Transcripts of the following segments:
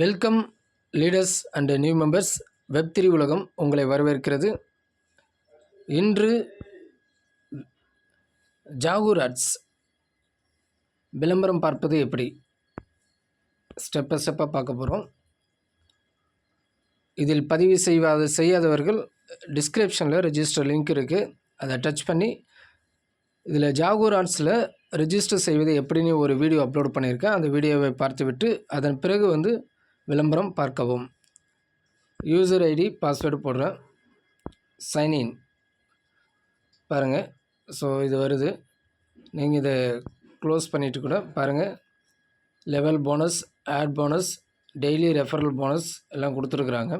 Welcome leaders and new members web three உலகம் உங்களை வரவேற்கிறது. இன்று ஜாகூர் அட்ஸ் விளம்பரம் பார்ப்பது எப்படி? ஸ்டெப் பை ஸ்டெப்பாக பார்க்க போகிறோம் இதில் பதிவு செய்வாத செய்யாதவர்கள் டிஸ்கிரிப்ஷனில் ரெஜிஸ்டர் லிங்க் இருக்குது அதை டச் பண்ணி இதில் ஜாகூர் ஆர்ட்ஸில் ரெஜிஸ்டர் செய்வது எப்படின்னு ஒரு வீடியோ அப்லோட் பண்ணியிருக்கேன். அந்த வீடியோவை பார்த்துவிட்டு அதன் பிறகு வந்து விளம்பரம் பார்க்கவும். யூசர் ஐடி பாஸ்வேர்டு போடுறேன் சைன்இன் பாருங்கள் ஸோ இது வருது. நீங்கள் இதை க்ளோஸ் பண்ணிவிட்டு கூட பாருங்கள் level bonus ad bonus daily referral bonus எல்லாம் கொடுத்துருக்குறாங்க.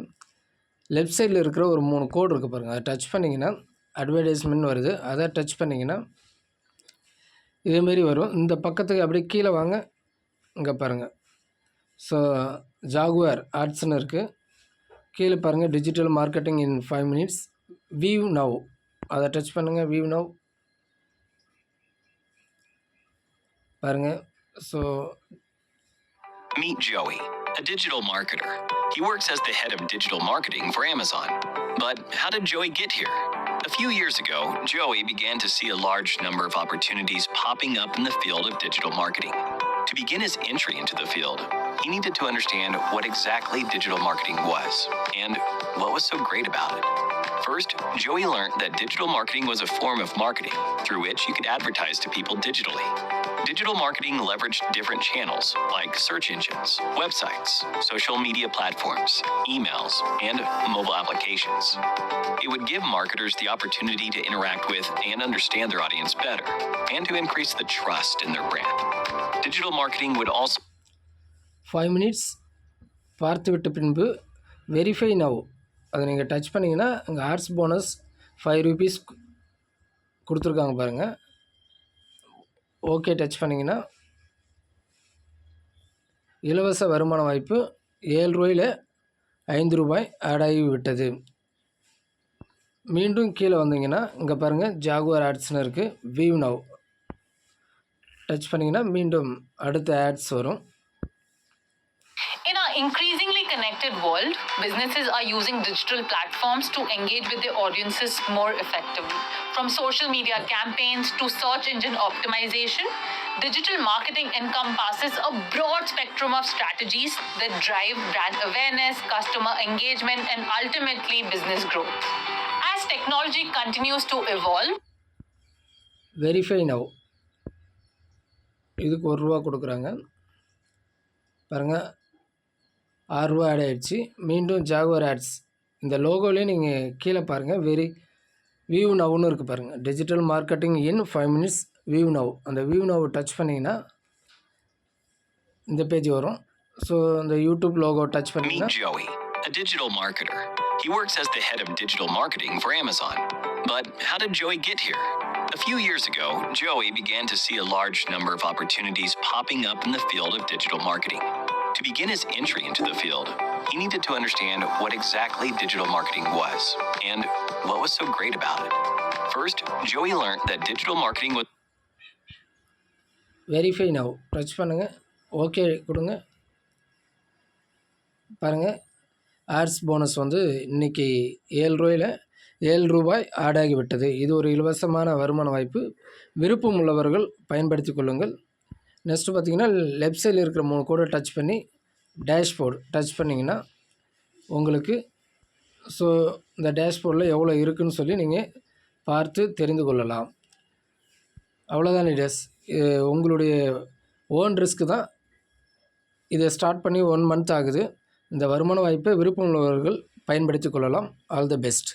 லெஃப்ட் சைடில் இருக்கிற ஒரு மூணு கோடு இருக்குது பாருங்கள் அதை டச் பண்ணிங்கன்னா அட்வர்டைஸ்மெண்ட் வருது. அதை டச் பண்ணிங்கன்னா இதேமாரி வரும். இந்த பக்கத்துக்கு அப்படியே கீழே வாங்க. இங்கே பாருங்கள் ஸோ ஜாகுவார் ஆர்ட்ஸ்னு இருக்குது கீழே பாருங்கள் digital marketing in five minutes view now அதை டச் பண்ணுங்கள் வியூ நவ் பாருங்கள் so Meet Joey, a digital marketer. He works as the head of digital marketing for Amazon. But how did Joey get here? A few years ago, Joey began to see a large number of opportunities popping up in the field of digital marketing. To begin his entry into the field, he needed to understand what exactly digital marketing was and what was so great about it. First, Joey learned that digital marketing was a form of marketing through which you could advertise to people digitally. Digital marketing leveraged different channels like search engines, websites, social media platforms, emails, and mobile applications. It would give marketers the opportunity to interact with and understand their audience better and to increase the trust in their brand. Digital marketing would also five minutes பார்த்துவிட்ட பின்பு verify now அதை நீங்கள் touch பண்ணிங்கன்னா அங்கே arts bonus five rupees கொடுத்துருக்காங்க பாருங்கள் okay touch பண்ணிங்கன்னா இலவச வருமான வாய்ப்பு ஏழு ரூபாயில் ஐந்து ரூபாய் ஆட் ஆகி விட்டது. மீண்டும் கீழே வந்தீங்கன்னா இங்கே பாருங்கள் ஜாகுவார் ஆட்ஸ்னு இருக்குது வீவ் நவ் டச் பண்ணிங்கன்னா மீண்டும் அடுத்த ஆட்ஸ் வரும் In our increasingly connected world, businesses are using digital platforms to engage with their audiences more effectively. From social media campaigns to search engine optimization, digital marketing encompasses a broad spectrum of strategies that drive brand awareness, customer engagement, and ultimately business growth. As technology continues to evolve, verify now இதுக்கு ஒரு ரூபா கொடுக்குறாங்க. பாருங்கள் ஆறுரூவா add ஆயிடுச்சு. மீண்டும் Jaguar ads இந்த லோகோலேயே நீங்கள் கீழே பாருங்கள் வெரி வியூ நவ்னு இருக்குது பாருங்கள் digital marketing in five minutes view now அந்த வியூ நவ் டச் பண்ணிங்கன்னா இந்த பேஜ் வரும். ஸோ அந்த யூடியூப் லோகோ டச் பண்ணிங்கன்னா a digital marketer. He works as the head of digital marketing for Amazon. But how did Joey get here? A few years ago, Joey began to see a large number of opportunities popping up in the field of digital marketing. To begin his entry into the field, he needed to understand what exactly digital marketing was and what was so great about it. First, Joey learned that digital marketing was verify now touch பண்ணுங்கள் okay கொடுங்க பாருங்கள் ads bonus வந்து இன்றைக்கி ஏழு ரூபாயில் ஏழு ரூபாய் add ஆகிவிட்டது இது ஒரு இலவசமான வருமான வாய்ப்பு. விருப்பம் உள்ளவர்கள் பயன்படுத்தி கொள்ளுங்கள். நெக்ஸ்ட்டு பார்த்தீங்கன்னா லெஃப்ட் சைடில் இருக்கிற மூணு கோடை டச் பண்ணி டேஷ்போர்டு டச் பண்ணிங்கன்னா உங்களுக்கு ஸோ இந்த டேஷ்போர்டில் எவ்வளோ இருக்குன்னு சொல்லி நீங்கள் பார்த்து தெரிந்து கொள்ளலாம். அவ்வளோதான் டேஸ் உங்களுடைய ஓன் ரிஸ்க்கு தான். இதை ஸ்டார்ட் பண்ணி ஒன் மந்த் ஆகுது. இந்த வருமான வாய்ப்பை விருப்பம் உள்ளவர்கள் பயன்படுத்தி கொள்ளலாம். All the best